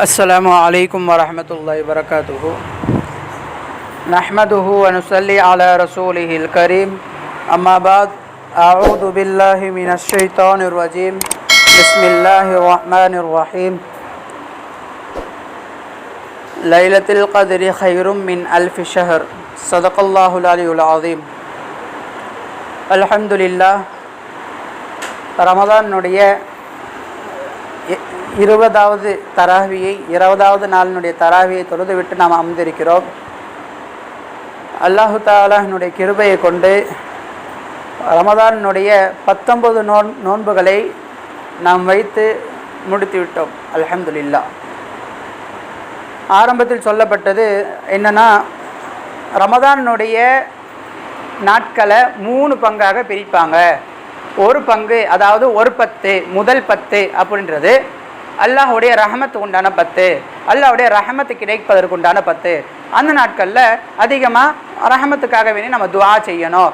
السلام عليكم ورحمة الله وبركاته. نحمده ونصلي على رسوله الكريم. أما بعد أعوذ بالله من الشيطان الرجيم. بسم الله الرحمن الرحيم. ليلة القدر خير من ألف شهر. صدق الله العلي العظيم. الحمد لله. رمضان نوريه இருபதாவது தராவியை இருபதாவது நாளினுடைய தராவியை தொழுது விட்டு நாம் அமர்ந்திருக்கிறோம். அல்லாஹு தாலாஹினுடைய கிருபையை கொண்டு ரமதானுடைய பத்தொன்பது நோன் நோன்புகளை நாம் வைத்து முடித்துவிட்டோம். அலமதுல்லா ஆரம்பத்தில் சொல்லப்பட்டது என்னென்னா ரமதானுடைய நாட்களை மூணு பங்காக பிரிப்பாங்க. ஒரு பங்கு அதாவது ஒரு பத்து முதல் பத்து அப்படின்றது அல்லாஹுடைய ரஹமத்துக்கு உண்டான பத்து அல்லாஹுடைய ரஹமத்து கிடைப்பதற்கு உண்டான பத்து. அந்த நாட்களில் அதிகமாக ரஹமத்துக்காக வேண்டி நம்ம துவா செய்யணும்.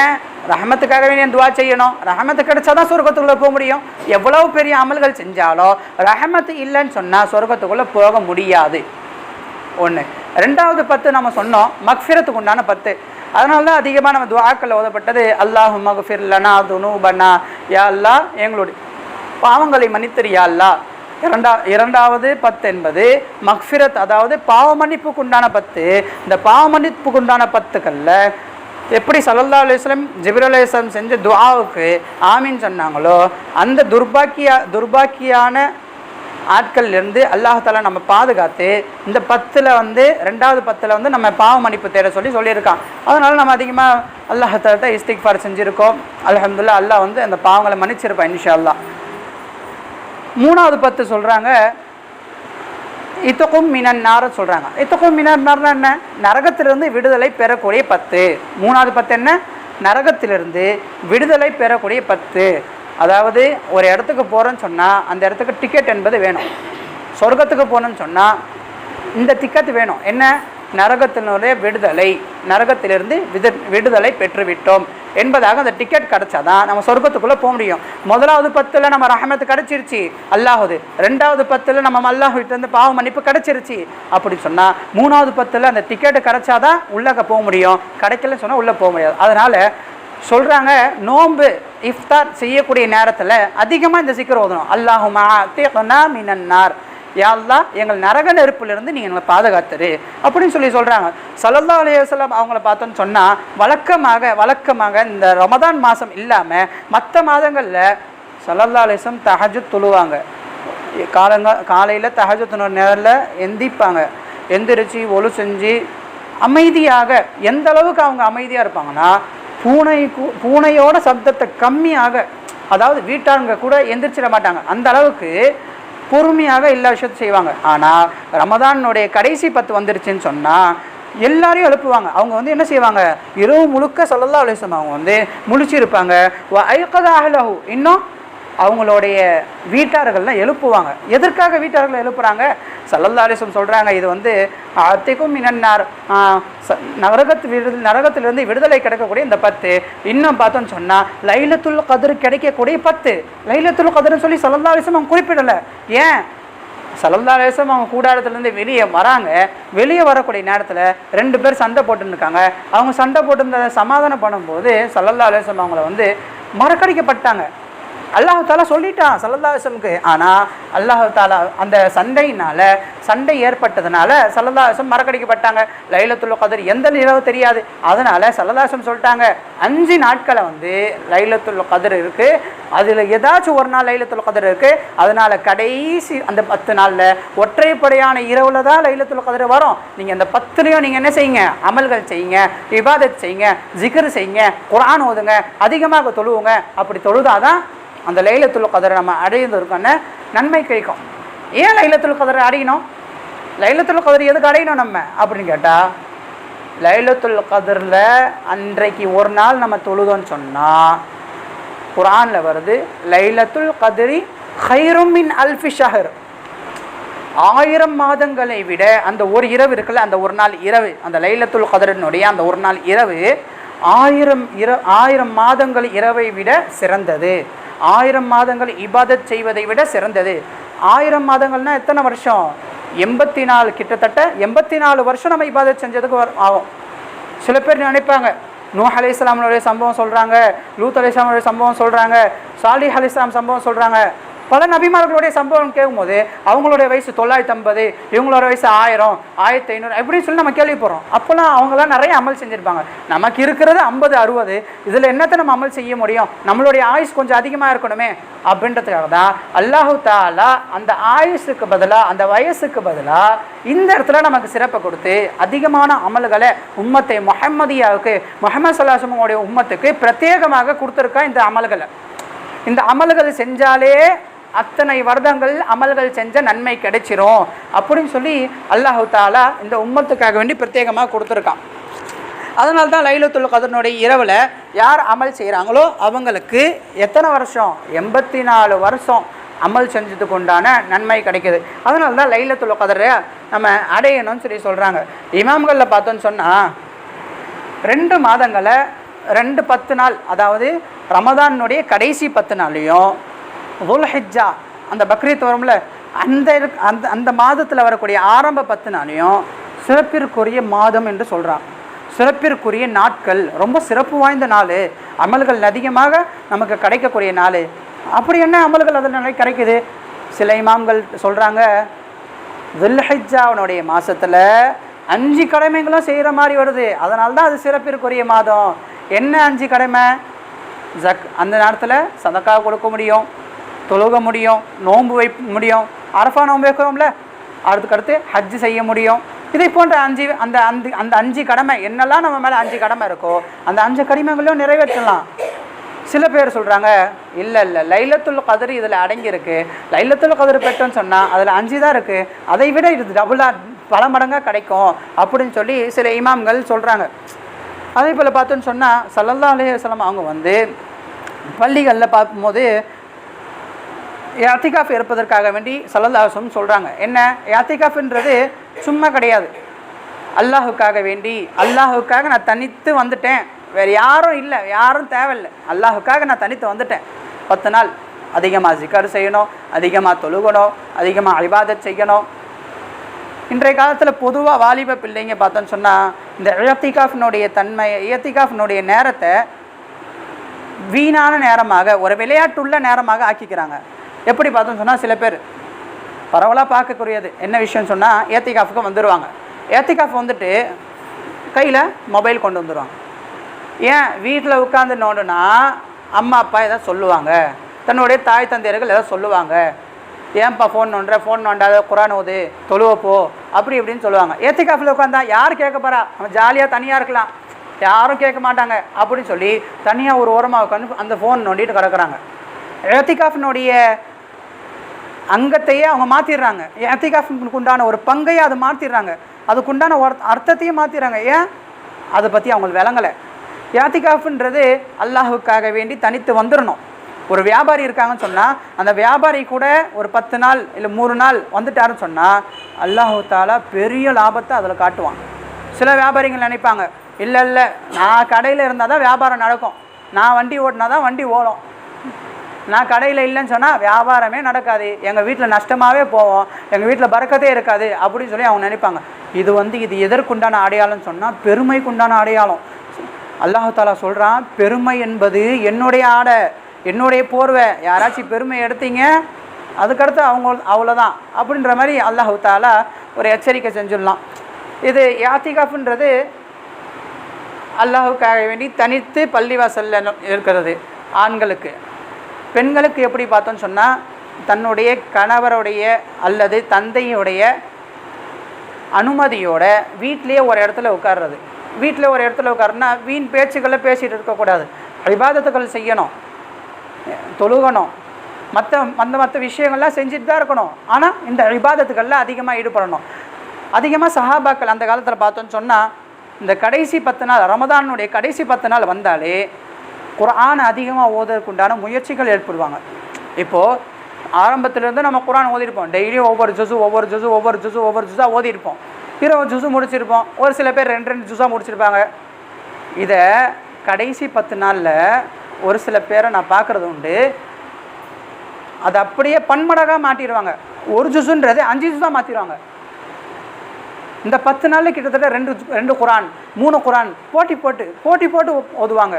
ஏன்? ரஹமத்துக்காக வேணும் துவா செய்யணும்? ரஹமத்து கிடைச்சாதான் சொர்க்கத்துக்குள்ளே போக முடியும். எவ்வளவு பெரிய அமல்கள் செஞ்சாலும் ரஹமத்து இல்லைன்னு சொன்னால் சொர்க்கத்துக்குள்ளே போக முடியாது. ஒன்று ரெண்டாவது பத்து நம்ம சொன்னோம் மக்ஃபிரத்துக்கு உண்டான பத்து. அதனால தான் அதிகமாக நம்ம துவாக்கள் ஓதப்பட்டது அல்லாஹு மகஃபிர் லனா துனூபனா யா அல்லாஹ் எங்களுடைய பாவங்களை மன்னித்தரு யா அல்லாஹ். இரண்டா இரண்டாவது பத்து என்பது மக்ஃபிரத் அதாவது பாவ மன்னிப்புக்கு உண்டான பத்து. இந்த பாவ மன்னிப்புக்கு உண்டான பத்துக்களில் எப்படி சல்லல்லா அலுவலம் ஜிபிர் அலுவலம் செஞ்ச துவாவுக்கு ஆமீன் சொன்னாங்களோ அந்த துர்பாக்கியா துர்பாக்கியான ஆட்கள்லேருந்து அல்லாஹால நம்ம பாதுகாத்து இந்த பத்தில் வந்து ரெண்டாவது பத்தில் வந்து நம்ம பாவ மன்னிப்பு தேட சொல்லி சொல்லியிருக்கான். அதனால் நம்ம அதிகமாக அல்லாஹால்கிட்ட இஸ்திக்ஃபார் செஞ்சுருக்கோம். அலமதுல்லா அல்லாஹ் வந்து அந்த பாவங்களை மன்னிச்சிருப்பான் இன்ஷா அல்லா மூணாவது பத்து சொல்கிறாங்க இத்தக்கும் மினன் நார சொல்கிறாங்க இத்தக்கும் மினன்னார்னா என்ன? நரகத்திலிருந்து விடுதலை பெறக்கூடிய பத்து. மூணாவது பத்து என்ன? நரகத்திலிருந்து விடுதலை பெறக்கூடிய பத்து. அதாவது ஒரு இடத்துக்கு போகிறேன்னு சொன்னால் அந்த இடத்துக்கு டிக்கெட் என்பது வேணும். சொர்க்கத்துக்கு போகணுன்னு சொன்னால் இந்த டிக்கெட் வேணும். என்ன? நரகத்தினுடைய விடுதலை நரகத்திலிருந்து விடு விடுதலை பெற்றுவிட்டோம் என்பதாக அந்த டிக்கெட் கிடைச்சாதான் நம்ம சொர்க்கத்துக்குள்ளே போக முடியும். முதலாவது பத்தில் நம்ம ரஹமத்து கிடச்சிருச்சு. அல்லாஹுது. ரெண்டாவது பத்தில் நம்ம அல்லாஹிட்டேருந்து பாவ மன்னிப்பு கிடச்சிருச்சு. அப்படி சொன்னால் மூணாவது பத்தில் அந்த டிக்கெட்டு கிடைச்சாதான் உள்ளக போக முடியும். கிடைக்கலன்னு சொன்னால் உள்ளே போக முடியாது. அதனால் சொல்கிறாங்க நோன்பு இஃப்தார் செய்யக்கூடிய நேரத்தில் அதிகமாக இந்த சிக்கர் ஓதணும். அல்லாஹுமா தேனா மினன்னார் யா எங்கள் நரக நெருப்பிலிருந்து நீங்கள் எங்களை பாதுகாத்துரு. அப்படின்னு சொல்லி சொல்கிறாங்க சல்லல்லா அலையம் அவங்கள பார்த்தோன்னு சொன்னால் வழக்கமாக வழக்கமாக இந்த ரமதான் மாதம் இல்லாமல் மற்ற மாதங்களில் சல்லல்லா அலிஸ்லம் தஹஜு தொழுவாங்க. காலங்க காலையில் தஹஜு தொண்ணூறு நேரில் எந்திப்பாங்க. எந்திரிச்சு ஒழு செஞ்சு அமைதியாக எந்த அளவுக்கு அவங்க அமைதியாக இருப்பாங்கன்னா பூனை பூனையோட சப்தத்தை கம்மியாக அதாவது வீட்டாருங்க கூட எந்திரிச்சிட மாட்டாங்க. அந்த அளவுக்கு பொறுமையாக எல்லா விஷயத்தையும் செய்வாங்க. ஆனால் ரமதானுடைய கடைசி பத்து வந்துருச்சுன்னு சொன்னால் எல்லாரையும் எழுப்புவாங்க. அவங்க வந்து என்ன செய்வாங்க? இரவு முழுக்க சொல்லலாம் அலிஸ்லாம் அவங்க வந்து முழிச்சிருப்பாங்க. இன்னும் அவங்களுடைய வீட்டார்கள்லாம் எழுப்புவாங்க. எதற்காக வீட்டார்களை எழுப்புறாங்க? சல்லல்லாலிசம் சொல்கிறாங்க இது வந்து அத்திக்கும் மினன்னார். நரகத்து விடு நரகத்திலிருந்து விடுதலை கிடைக்கக்கூடிய இந்த பத்து. இன்னும் பார்த்தோன்னு சொன்னால் லைலத்துல் கதிர் கிடைக்கக்கூடிய பத்து. லைலத்துல் கதிர்னு சொல்லி சல்லல்லாலிசம் அவங்க குறிப்பிடலை. ஏன்? சலந்தாலேசம் அவங்க கூடாரத்துலேருந்து வெளியே வராங்க. வெளியே வரக்கூடிய நேரத்தில் ரெண்டு பேர் சண்டை போட்டுன்னு இருக்காங்க. அவங்க சண்டை போட்டுருந்ததை சமாதானம் பண்ணும்போது சல்லல்லா அவங்கள வந்து மறக்கடிக்கப்பட்டாங்க. அல்லாஹாலா சொல்லிட்டான் சல்லல்லா ஆனால் அல்லாஹாலா அந்த சண்டையினால் சண்டை ஏற்பட்டதுனால சல்லதாசம் மறக்கடிக்கப்பட்டாங்க. லைலத்துல் கதிர் எந்த நிலவு தெரியாது. அதனால் சல்லதாசம் சொல்லிட்டாங்க. அஞ்சு நாட்களை வந்து லைலத்துல் கதிர் இருக்குது அதில் ஏதாச்சும் ஒரு நாள் லைலத்துல் கதிர் இருக்குது அதனால் கடைசி அந்த பத்து நாளில் ஒற்றைப்படையான இரவுல தான் லைலத்துல் கதிர் வரும். நீங்கள் அந்த பத்துலேயும் நீங்கள் என்ன செய்யுங்க? அமல்கள் செய்யுங்க. இபாதத் செய்யுங்க. ஜிகர் செய்யுங்க. குரான் ஓதுங்க. அதிகமாக தொழுவுங்க. அப்படி தொழுதாதான் அந்த லைலத்துல் கதரை நம்ம அடைந்ததற்கான நன்மை கிடைக்கும். ஏன் லைலத்துல் கதரை அடையணும்? லைலத்துல் கதர் எதுக்கு அடையணும் நம்ம? அப்படின்னு கேட்டால் லைலத்துல் கதரில் அன்றைக்கு ஒரு நாள் நம்ம தொழுதோன்னு சொன்னால் குரானில் வருது லைலத்துல் கதிரி ஹைருமின் அல்ஃபி ஷஹர். ஆயிரம் மாதங்களை விட அந்த ஒரு இரவு இருக்குல்ல அந்த ஒரு நாள் இரவு அந்த லைலத்துல் கதரினுடைய அந்த ஒரு நாள் இரவு ஆயிரம் இர ஆயிரம் மாதங்கள் இரவை விட சிறந்தது. ஆயிரம் மாதங்கள் இபாதத் செய்வதை விட சிறந்தது. ஆயிரம் மாதங்கள்னா எத்தனை வருஷம்? எண்பத்தி நாலு கிட்டத்தட்ட எண்பத்தி நாலு வருஷம் நம்ம இபாதத் செஞ்சதுக்கு வரும் ஆகும். சில பேர் நினைப்பாங்க நூஹ் அலி இஸ்லாமனுடைய சம்பவம் சொல்கிறாங்க லூத் அலி இஸ்லாமுடைய சம்பவம் சொல்கிறாங்க சாலிஹ் அலி இஸ்லாம் சம்பவம் சொல்கிறாங்க பல நபிமார்களுடைய சம்பவம் கேட்கும்போது அவங்களுடைய வயசு தொள்ளாயிரத்தி ஐம்பது இவங்களோட வயசு ஆயிரம் ஆயிரத்தி ஐநூறு எப்படின்னு சொல்லி நம்ம கேள்விப்படுறோம். அப்போல்லாம் அவங்களாம் நிறைய அமல் செஞ்சுருப்பாங்க. நமக்கு இருக்கிறது ஐம்பது அறுபது இதில் என்னத்தை நம்ம அமல் செய்ய முடியும்? நம்மளுடைய ஆயுஸ் கொஞ்சம் அதிகமாக இருக்கணுமே அப்படின்றதுக்காக தான் அல்லாஹு தாலா அந்த ஆயுஸுக்கு பதிலாக அந்த வயசுக்கு பதிலாக இந்த இடத்துல நமக்கு சிறப்பை கொடுத்து அதிகமான அமல்களை உம்மத்தை முஹம்மதியாவுக்கு முகமது சல்லாசமுடைய உம்மத்துக்கு பிரத்யேகமாக கொடுத்துருக்கா இந்த அமல்களை. இந்த அமல்கள் செஞ்சாலே அத்தனை வருடங்கள் அமல்கள் செஞ்ச நன்மை கிடைச்சிரும் அப்படின்னு சொல்லி அல்லாஹு தாலா இந்த உம்மத்துக்காக வேண்டி பிரத்யேகமாக கொடுத்துருக்கான். அதனால தான் லைலத்துல் கதனுடைய இரவில் யார் அமல் செய்கிறாங்களோ அவங்களுக்கு எத்தனை வருஷம்? எண்பத்தி நாலு வருஷம் அமல் செஞ்சதுக்கு உண்டான நன்மை கிடைக்குது. அதனால தான் லைலத்துல் கதரை நம்ம அடையணும்னு சொல்லி சொல்கிறாங்க இமாம்களில் பார்த்தோன்னு சொன்னால் ரெண்டு மாதங்களை ரெண்டு பத்து நாள் அதாவது ரமதானுடைய கடைசி பத்து நாளையும் துல்ஹிஜ்ஜா அந்த பக்ரீத் வரும்ல அந்த அந்த அந்த மாதத்தில் வரக்கூடிய ஆரம்ப பத்து நாளையும் சிறப்பிற்குரிய மாதம் என்று சொல்கிறான் சிறப்பிற்குரிய நாட்கள் ரொம்ப சிறப்பு வாய்ந்த நாள். அமல்கள் அதிகமாக நமக்கு கிடைக்கக்கூடிய நாள். அப்படி என்ன அமல்கள் அதில் கிடைக்குது? சில இமாம்கள் சொல்கிறாங்க துல்ஹிஜாவனுடைய மாதத்தில் அஞ்சு கடமைகளும் செய்கிற மாதிரி வருது. அதனால தான் அது சிறப்பிற்குரிய மாதம். என்ன அஞ்சு கடமை? ஜக் அந்த நேரத்தில் சதக்கா கொடுக்க முடியும். தொழுக முடியும் நோன்பு வை முடியும். அரஃபா நோன்பு வைக்கிறோம்ல? அதுக்கடுத்து ஹஜ் செய்ய முடியும். இதை போன்ற அஞ்சு அந்த அந்த அந்த அஞ்சு கடமை என்னெல்லாம் நம்ம மேலே அஞ்சு கடமை இருக்கோ அந்த அஞ்சு கடமைகளையும் நிறைவேற்றலாம். சில பேர் சொல்கிறாங்க இல்லை இல்லை லைலத்துல் கதிர் இதில் அடங்கியிருக்கு. லைலத்துல் கதிர் பெற்றோன்னு சொன்னால் அதில் அஞ்சு தான் இருக்குது அதை விட இது டபுளாக பல மடங்காக கிடைக்கும் அப்படின்னு சொல்லி சில இமாம்கள் சொல்கிறாங்க அதே போல் பார்த்தோன்னு சொன்னால் சல்லல்லா அலையம் அவங்க வந்து பள்ளிகளில் பார்க்கும்போது யாத்திகாஃப் இருப்பதற்காக வேண்டி சல்லல்லாஹம் சொல்கிறாங்க என்ன? யாத்திகாஃப்ன்றது சும்மா கிடையாது. அல்லாஹுக்காக வேண்டி அல்லாஹுக்காக நான் தனித்து வந்துட்டேன். வேறு யாரும் இல்லை யாரும் தேவையில்லை. அல்லாஹுக்காக நான் தனித்து வந்துட்டேன். பத்து நாள் அதிகமாக ஜிக்கர் செய்யணும் அதிகமாக தொழுகணும் அதிகமாக அழிவாத செய்யணும். இன்றைய காலத்தில் பொதுவாக வாலிப பிள்ளைங்க பார்த்தோன்னு சொன்னால் இந்த இயத்திகாஃபினுடைய தன்மை இயத்திகாஃபினுடைய நேரத்தை வீணான நேரமாக ஒரு விளையாட்டுள்ள நேரமாக ஆக்கிக்கிறாங்க. எப்படி பார்த்தோம்னு சொன்னால் சில பேர் பரவலாக பார்க்கக்கூடியது. என்ன விஷயம்னு சொன்னால் ஏத்திகாஃபுக்கு வந்துடுவாங்க ஏத்திகாஃப் வந்துட்டு கையில் மொபைல் கொண்டு வந்துடுவாங்க ஏன்? வீட்டில் உட்காந்து நோண்டுனா அம்மா அப்பா எதாவது சொல்லுவாங்க. தன்னுடைய தாய் தந்தையர்கள் எதாவது சொல்லுவாங்க. ஏன்ப்பா ஃபோன் நோண்டுற? ஃபோன் நோண்டாத குரான் ஓது தொழுவப்போ அப்படி இப்படின்னு சொல்லுவாங்க. ஏத்திகாஃபில் உட்காந்தா யார் கேட்க போகிறா நம்ம ஜாலியாக தனியாக இருக்கலாம். யாரும் கேட்க மாட்டாங்க. அப்படின்னு சொல்லி தனியாக ஒரு ஓரமாக உட்காந்து அந்த ஃபோன் நோண்டிட்டு கிடக்குறாங்க. ஏத்திகாஃபினுடைய அங்கத்தையே அவங்க மாற்றிடுறாங்க எத்திகாஃபுக்கு உண்டான ஒரு பங்கையே அதை மாற்றிடுறாங்க அதுக்குண்டான ஒரு அர்த்தத்தையும் மாற்றிடுறாங்க ஏன்? அதை பற்றி அவங்களுக்கு விளங்கலை. யாத்திகாஃப்ன்றது அல்லாஹுக்காக வேண்டி தனித்து வந்துடணும் ஒரு வியாபாரி இருக்காங்கன்னு சொன்னால் அந்த வியாபாரி கூட ஒரு பத்து நாள் இல்லை மூணு நாள் வந்துட்டாருன்னு சொன்னால் அல்லாஹு தாலா பெரிய லாபத்தை அதில் காட்டுவான். சில வியாபாரிகள் நினைப்பாங்க இல்லை இல்லை நான் கடையில் இருந்தால் தான் வியாபாரம் நடக்கும். நான் வண்டி ஓட்டினா தான் வண்டி ஓடும். நான் கடையில் இல்லைன்னு சொன்னால் வியாபாரமே நடக்காது. எங்கள் வீட்டில் நஷ்டமாகவே போவோம். எங்கள் வீட்டில் பறக்கத்தே இருக்காது அப்படின்னு சொல்லி அவங்க நினைப்பாங்க. இது வந்து இது எதற்குண்டான அடையாளம்னு சொன்னால் பெருமைக்குண்டான அடையாளம். அல்லாஹாலா சொல்கிறான் பெருமை என்பது என்னுடைய ஆடை என்னுடைய போர்வை. யாராச்சும் பெருமை எடுத்தீங்க அதுக்கடுத்து அவங்க அவ்வளோதான் அப்படின்ற மாதிரி அல்லாஹு தாலா ஒரு எச்சரிக்கை செஞ்சிடலாம். இது யாத்திகாஃப்ன்றது அல்லாஹுக்காக வேண்டி தனித்து பள்ளிவாசலில் இருக்கிறது ஆண்களுக்கு. பெண்களுக்கு எப்படி பார்த்தோன்னு சொன்னால் தன்னுடைய கணவருடைய அல்லது தந்தையுடைய அனுமதியோட வீட்டிலேயே ஒரு இடத்துல உட்கார்றது. வீட்டில் ஒரு இடத்துல உட்காருன்னா வீண் பேச்சுக்களை பேசிகிட்டு இருக்கக்கூடாது விவாதத்துக்கள் செய்யணும். தொழுகணும். மற்ற அந்த மற்ற விஷயங்கள்லாம் செஞ்சுட்டு தான் இருக்கணும். ஆனால் இந்த விவாதத்துக்களில் அதிகமாக ஈடுபடணும். அதிகமாக சஹாபாக்கள் அந்த காலத்தில் பார்த்தோன்னு சொன்னால் இந்த கடைசி பத்து நாள் ரமதானுடைய கடைசி பத்து நாள் வந்தாலே குரான் அதிகமாக ஓதுறதுக்குண்டான முயற்சிகள் ஏற்படுவாங்க. இப்போது ஆரம்பத்துலேருந்து நம்ம குரான் ஓதிருப்போம். டெய்லியும் ஒவ்வொரு ஜுசு ஒவ்வொரு ஜுசு ஒவ்வொரு ஜுசு ஒவ்வொரு ஜுஸாக ஓதிருப்போம். இருபது ஜுசு முடிச்சிருப்போம். ஒரு சில பேர் ரெண்டு ரெண்டு ஜுஸாக முடிச்சிருப்பாங்க. இதை கடைசி பத்து நாளில் ஒரு சில பேரை நான் பார்க்குறது உண்டு. அதை அப்படியே பன்மடகாக மாட்டிடுவாங்க ஒரு ஜூஸுன்றது அஞ்சு ஜூஸாக மாற்றிடுவாங்க இந்த பத்து நாளில் கிட்டத்தட்ட ரெண்டு ரெண்டு குரான் மூணு குரான் போட்டி போட்டு போட்டி போட்டு ஓதுவாங்க.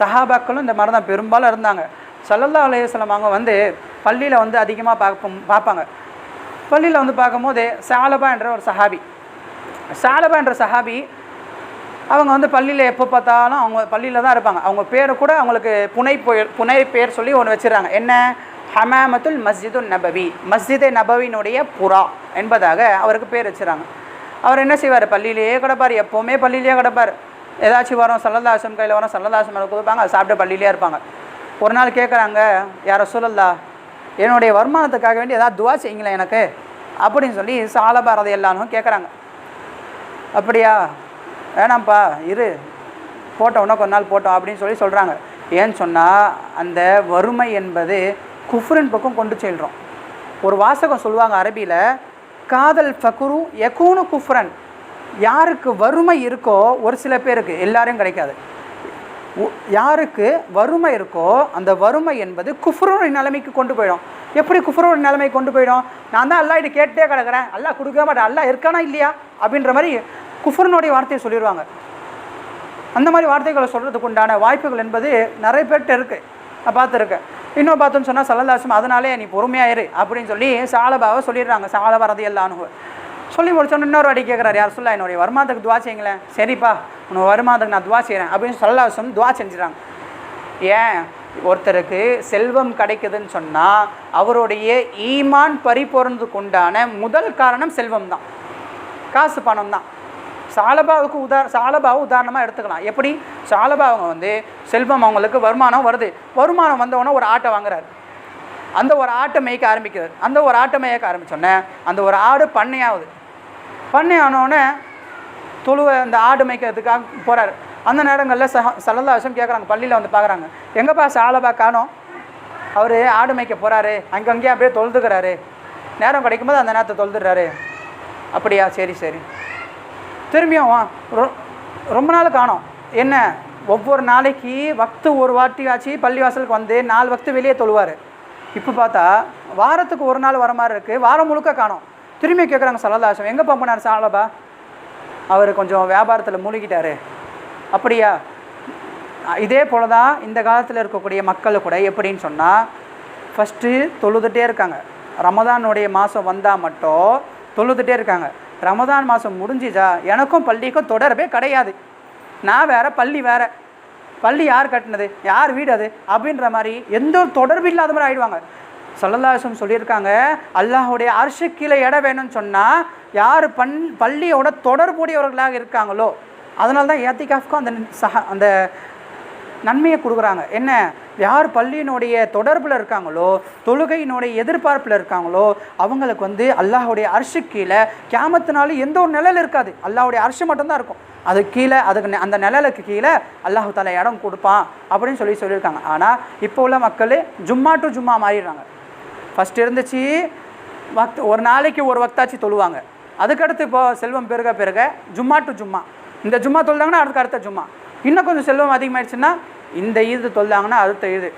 சஹாபாக்களும் இந்த மாதிரி தான் பெரும்பாலும் இருந்தாங்க. சல்லல்லா அலையம் அவங்க வந்து பள்ளியில் வந்து அதிகமாக பார்ப்போம் பார்ப்பாங்க. பள்ளியில் வந்து பார்க்கும்போது சாலபா என்ற ஒரு சஹாபி. சாலபா என்ற சஹாபி அவங்க வந்து பள்ளியில் எப்போ பார்த்தாலும் அவங்க பள்ளியில் தான் இருப்பாங்க. அவங்க பேரை கூட அவங்களுக்கு புனை பெயர் புனை பேர் சொல்லி ஒன்று வச்சுருக்காங்க. என்ன? ஹமாமத்துல் மஸ்ஜிது நபவி. மஸ்ஜிதே நபவினுடைய புறா என்பதாக அவருக்கு பேர் வச்சுறாங்க அவர் என்ன செய்வார்? பள்ளியிலேயே கிடப்பார். எப்போவுமே பள்ளியிலேயே கிடப்பார். ஏதாச்சும் வரும் சல்லதாசம் கையில் வரும் சல்லதாசம் எனக்கு கொடுப்பாங்க அதை சாப்பிட்டு பள்ளியிலே இருப்பாங்க. ஒரு நாள் கேட்குறாங்க யாரை சொல்லலா என்னுடைய வருமானத்துக்காக வேண்டி ஏதாவது துவா செய்யுங்களேன் எனக்கு அப்படின்னு சொல்லி சாலபாரதி எல்லாரும் கேட்குறாங்க அப்படியா? வேணாம்ப்பா இரு. போட்டோம்னா கொஞ்ச நாள் போட்டோம் அப்படின்னு சொல்லி சொல்கிறாங்க ஏன்னு சொன்னால் அந்த வறுமை என்பது குஃப்ரின் பக்கம் கொண்டு செல்கிறோம் ஒரு வாசகம் சொல்லுவாங்க அரபியில் காதல் ஃபகுரு யகூனு குஃப்ரன். யாருக்கு வறுமை இருக்கோ ஒரு சில பேருக்கு எல்லாரையும் கிடைக்காது. யாருக்கு வறுமை இருக்கோ அந்த வறுமை என்பது குஃப்ரோட நிலைமைக்கு கொண்டு போயிடும். எப்படி குஃப்ரோட நிலைமைக்கு கொண்டு போயிடும்? நான் தான் அல்லா இது கேட்டே கிடக்குறேன். அல்லா கொடுக்க மாட்டேன். அல்லா இருக்கானா இல்லையா? அப்படின்ற மாதிரி குஃப்ரனுடைய வார்த்தையை சொல்லிடுவாங்க. அந்த மாதிரி வார்த்தைகளை சொல்கிறதுக்கு உண்டான வாய்ப்புகள் என்பது நிறைய பேர்கிட்ட இருக்குது நான் பார்த்துருக்கேன். இன்னும் பார்த்தோன்னு சொன்னால் சல்லல்லாசம் அதனாலே நீ பொறுமையாயிரு அப்படின்னு சொல்லி சாலபாவை சொல்லிடுறாங்க. சாலபா ரதி எல்லானு சொல்லி முடிச்சோன்னு இன்னொரு வாட்டி கேட்குறாரு யார் சொல்ல என்னுடைய வருமானத்துக்கு துவா செய்யுங்களேன். சரிப்பா உன்னோட வருமானத்துக்கு நான் துவா செய்கிறேன் அப்படின்னு சல்லல்லாசம் துவா செஞ்சுறாங்க ஏன்? ஒருத்தருக்கு செல்வம் கிடைக்குதுன்னு சொன்னால் அவருடைய ஈமான் பறிப்போறதுக்கு உண்டான முதல் காரணம் செல்வம் தான். காசு பணம் தான். சாலபாவுக்கு உதார சாலபாவை உதாரணமாக எடுத்துக்கலாம். எப்படி? சாலபா அவங்க வந்து செல்வம் அவங்களுக்கு வருமானம் வருது. வருமானம் வந்தவொடனே ஒரு ஆட்டை வாங்குறாரு. அந்த ஒரு ஆட்டை மேய்க்க ஆரம்பிக்கிறார். அந்த ஒரு ஆட்டை மேய்க்க ஆரம்பித்தோடனே அந்த ஒரு ஆடு பண்ணையாகுது பண்ணி ஆனோடனே தொழுவை அந்த ஆடு மேய்க்கிறதுக்காக போகிறாரு அந்த நேரங்களில் சஹ விஷயம் கேட்குறாங்க பள்ளியில் வந்து பார்க்குறாங்க எங்கப்பா சாலபா காணோம்? அவர் ஆடு மேய்க்க போகிறாரு அங்கங்கேயே அப்படியே தொழுதுக்கிறாரு. நேரம் கிடைக்கும்போது அந்த நேரத்தை தொழுதுடுறாரு. அப்படியா சரி சரி. திரும்பியும் ரொ- ரொம்ப நாள் காணோம். என்ன ஒவ்வொரு நாளைக்கு வக்து ஒரு வாட்டி ஆச்சு பள்ளிவாசலுக்கு வந்து நாலு வக்து வெளியே தொழுவார். இப்போ பார்த்தா வாரத்துக்கு ஒரு நாள் வர மாதிரி இருக்குது வாரம் முழுக்க காணோம். திரும்பி கேட்குறாங்க சலதாசம் எங்கே பம்பினார் சாலபா அவர் கொஞ்சம் வியாபாரத்தில் மூழ்கிட்டார். அப்படியா? இதே போல தான் இந்த காலத்தில் இருக்கக்கூடிய மக்கள் கூட எப்படின்னு சொன்னால் ஃபஸ்ட்டு தொழுதுகிட்டே இருக்காங்க. ரமதானுடைய மாதம் வந்தால் மட்டும் தொழுதுகிட்டே இருக்காங்க. ரமதான் மாதம் முடிஞ்சிச்சா எனக்கும் பள்ளிக்கும் தொடர்பே கிடையாது. நான் வேறு பள்ளி வேற. பள்ளி யார் கட்டினது? யார் வீடு அது? அப்படின்ற மாதிரி எந்த ஒரு தொடர்பு இல்லாத மாதிரி ஆகிடுவாங்க சல்லல்லாஹம் சொல்லியிருக்காங்க அல்லாஹுடைய அரிசி கீழே இடம் வேணும்னு சொன்னால் யார் பண் பள்ளியோட தொடர்புடையவர்களாக இருக்காங்களோ அதனால தான் ஏத்திகாஃப்க்கும் அந்த சஹ அந்த நன்மையை கொடுக்குறாங்க. என்ன? யார் பள்ளியினுடைய தொடர்பில் இருக்காங்களோ தொழுகையினுடைய எதிர்பார்ப்பில் இருக்காங்களோ அவங்களுக்கு வந்து அல்லாஹுடைய அரிசி கீழே கேமத்தினாலும் எந்த ஒரு நிழல் இருக்காது. அல்லாஹுடைய அரிசி மட்டும்தான் இருக்கும். அது கீழே அதுக்கு நெ- அந்த நிழலுக்கு கீழே அல்லாஹு தலை இடம் கொடுப்பான் அப்படின்னு சொல்லி சொல்லியிருக்காங்க. ஆனால் இப்போ உள்ள மக்கள் ஜும்மா டு ஜும்மா மாறிடுறாங்க. ஃபஸ்ட் இருந்துச்சு வக்த் ஒரு நாளைக்கு ஒரு வக்தாச்சு தொழுவாங்க. அதுக்கடுத்து இப்போ செல்வம் பெருக பெருக ஜும்மா டு ஜும்மா. இந்த ஜும்மா தொழுதாங்கன்னா அதுக்கு அடுத்த ஜும்மா. இன்னும் கொஞ்சம் செல்வம் அதிகமாயிடுச்சுன்னா இந்த ஈது தொழுதாங்கன்னா அடுத்த ஈது.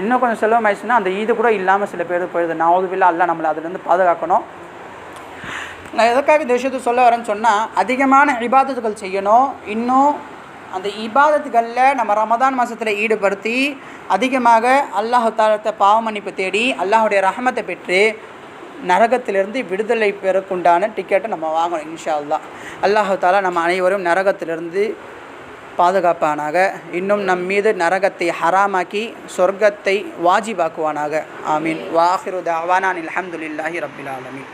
இன்னும் கொஞ்சம் செல்வம் ஆயிடுச்சுன்னா அந்த ஈது கூட இல்லாமல் சில பேர் போயிடுது. நான் நாவதுபில்லா அல்ல நம்மளை அதுலேருந்து பாதுகாக்கணும். நான் எதுக்காக இந்த விஷயத்தை சொல்ல வரேன்னு சொன்னால் அதிகமான இபாதத்துகள் செய்யணும். இன்னும் அந்த இபாதத்துகளில் நம்ம ரமதான் மாதத்தில் ஈடுபடுத்தி அதிகமாக அல்லாஹு தாலத்தை பாவ மன்னிப்பு தேடி அல்லாஹுடைய ரஹமத்தை பெற்று நரகத்திலிருந்து விடுதலை பெறக்குண்டான டிக்கெட்டை நம்ம வாங்கணும் இன்ஷா அல்லாஹ் அல்லாஹு தாலா நம்ம அனைவரும் நரகத்திலிருந்து பாதுகாப்பானாக இன்னும் நம் மீது நரகத்தை ஹராமாக்கி சொர்க்கத்தை வாஜிபாக்குவானாக. ஆமீன். வாஹிரு தாவானான் அலமதுல்லாஹி ரப்பில் ஆலமீன்.